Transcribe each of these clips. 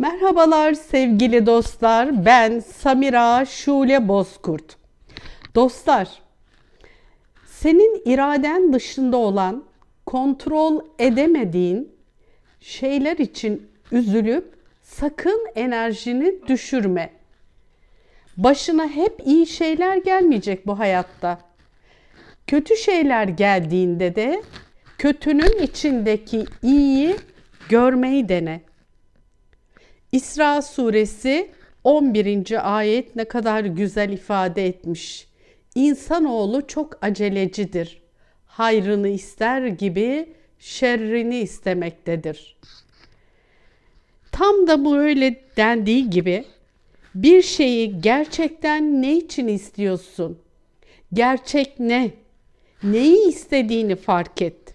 Merhabalar sevgili dostlar. Ben Samira Şule Bozkurt. Dostlar, senin iraden dışında olan, kontrol edemediğin şeyler için üzülüp sakın enerjini düşürme. Başına hep iyi şeyler gelmeyecek bu hayatta. Kötü şeyler geldiğinde de kötünün içindeki iyiyi görmeyi dene. İsra suresi 11. ayet ne kadar güzel ifade etmiş. İnsanoğlu çok acelecidir. Hayrını ister gibi şerrini istemektedir. Tam da bu öyle dendiği gibi bir şeyi gerçekten ne için istiyorsun? Gerçek ne? Neyi istediğini fark et.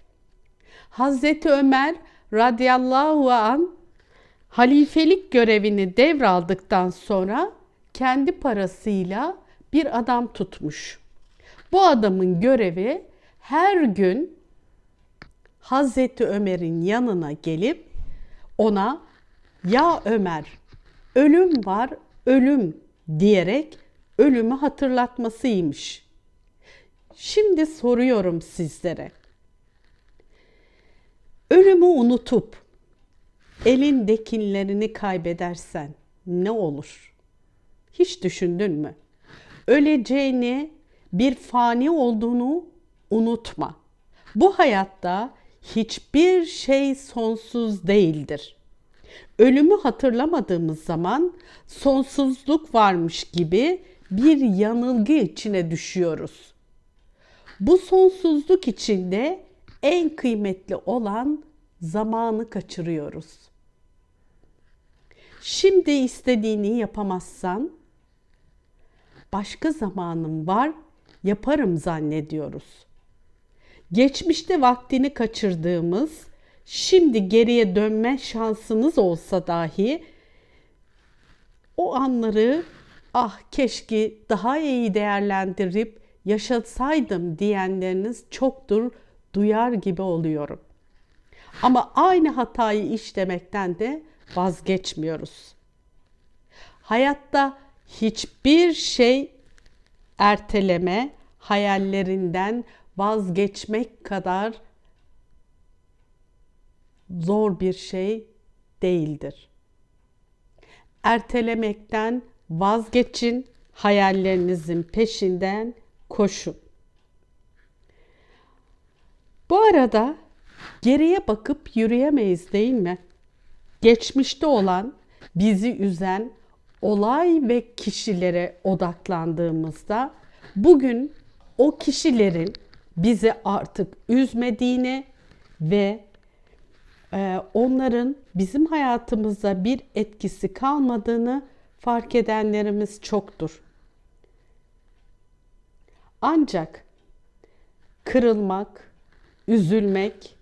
Hazreti Ömer radıyallahu an halifelik görevini devraldıktan sonra kendi parasıyla bir adam tutmuş. Bu adamın görevi her gün Hazreti Ömer'in yanına gelip ona ya Ömer ölüm var ölüm diyerek ölümü hatırlatmasıymış. Şimdi soruyorum sizlere. Ölümü unutup elindekilerini kaybedersen ne olur? Hiç düşündün mü? Öleceğini, bir fani olduğunu unutma. Bu hayatta hiçbir şey sonsuz değildir. Ölümü hatırlamadığımız zaman sonsuzluk varmış gibi bir yanılgı içine düşüyoruz. Bu sonsuzluk içinde en kıymetli olan zamanı kaçırıyoruz. Şimdi istediğini yapamazsan başka zamanım var, yaparım zannediyoruz. Geçmişte vaktini kaçırdığımız, şimdi geriye dönme şansınız olsa dahi o anları ah keşke daha iyi değerlendirip yaşasaydım diyenleriniz çoktur duyar gibi oluyorum. Ama aynı hatayı işlemekten de vazgeçmiyoruz. Hayatta hiçbir şey erteleme, hayallerinden vazgeçmek kadar zor bir şey değildir. Ertelemekten vazgeçin, hayallerinizin peşinden koşun. Bu arada geriye bakıp yürüyemeyiz değil mi? Geçmişte olan, bizi üzen olay ve kişilere odaklandığımızda bugün o kişilerin bizi artık üzmediğini ve e, onların bizim hayatımızda bir etkisi kalmadığını fark edenlerimiz çoktur. Ancak kırılmak, üzülmek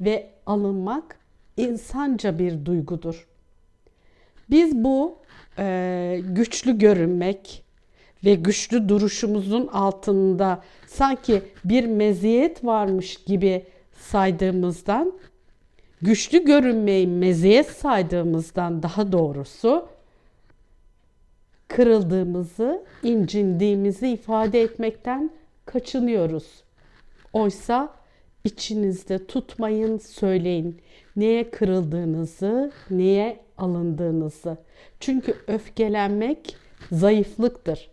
ve alınmak insanca bir duygudur. Biz bu e, güçlü görünmek ve güçlü duruşumuzun altında sanki bir meziyet varmış gibi saydığımızdan, güçlü görünmeyi meziyet saydığımızdan daha doğrusu kırıldığımızı, incindiğimizi ifade etmekten kaçınıyoruz. Oysa içinizde tutmayın, söyleyin. Neye kırıldığınızı, neye alındığınızı. Çünkü öfkelenmek zayıflıktır.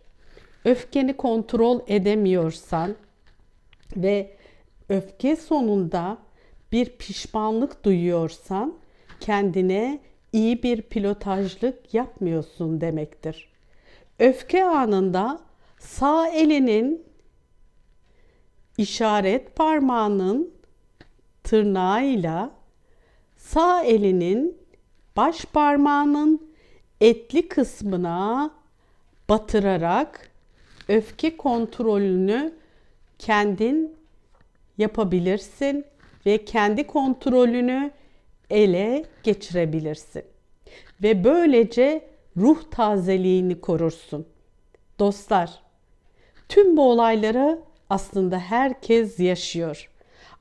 Öfkeni kontrol edemiyorsan ve öfke sonunda bir pişmanlık duyuyorsan kendine iyi bir pilotajlık yapmıyorsun demektir. Öfke anında sağ elinin işaret parmağının tırnağıyla sağ elinin baş parmağının etli kısmına batırarak öfke kontrolünü kendin yapabilirsin ve kendi kontrolünü ele geçirebilirsin. Ve böylece ruh tazeliğini korursun. Dostlar, tüm bu olayları aslında herkes yaşıyor.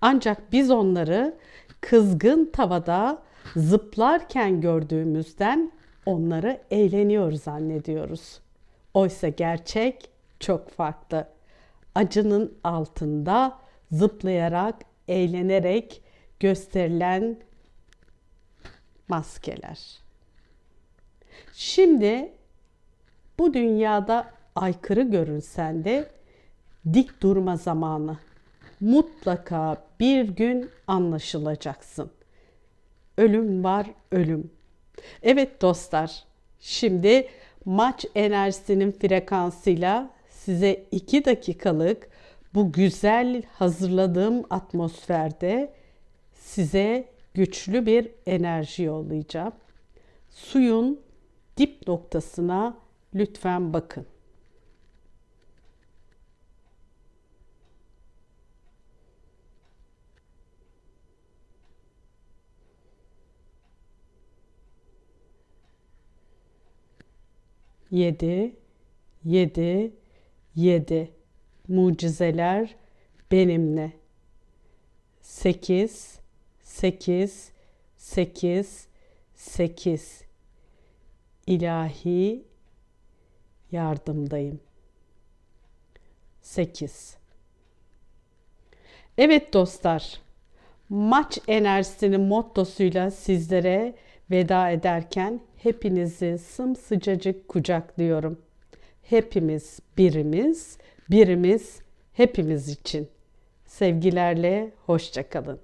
Ancak biz onları kızgın tavada zıplarken gördüğümüzden onları eğleniyor zannediyoruz. Oysa gerçek çok farklı. Acının altında zıplayarak, eğlenerek gösterilen maskeler. Şimdi bu dünyada aykırı görünsen de dik durma zamanı. Mutlaka bir gün anlaşılacaksın. Ölüm var, ölüm. Evet dostlar, şimdi maç enerjisinin frekansıyla size iki dakikalık bu güzel hazırladığım atmosferde size güçlü bir enerji yollayacağım. Suyun dip noktasına lütfen bakın. Yedi, yedi, yedi. Mucizeler benimle. Sekiz, sekiz, sekiz, sekiz. İlahi yardımdayım. 8. Evet dostlar, maç enerjisinin mottosuyla sizlere veda ederken hepinizi sımsıcacık kucaklıyorum. Hepimiz birimiz, birimiz hepimiz için. Sevgilerle hoşçakalın.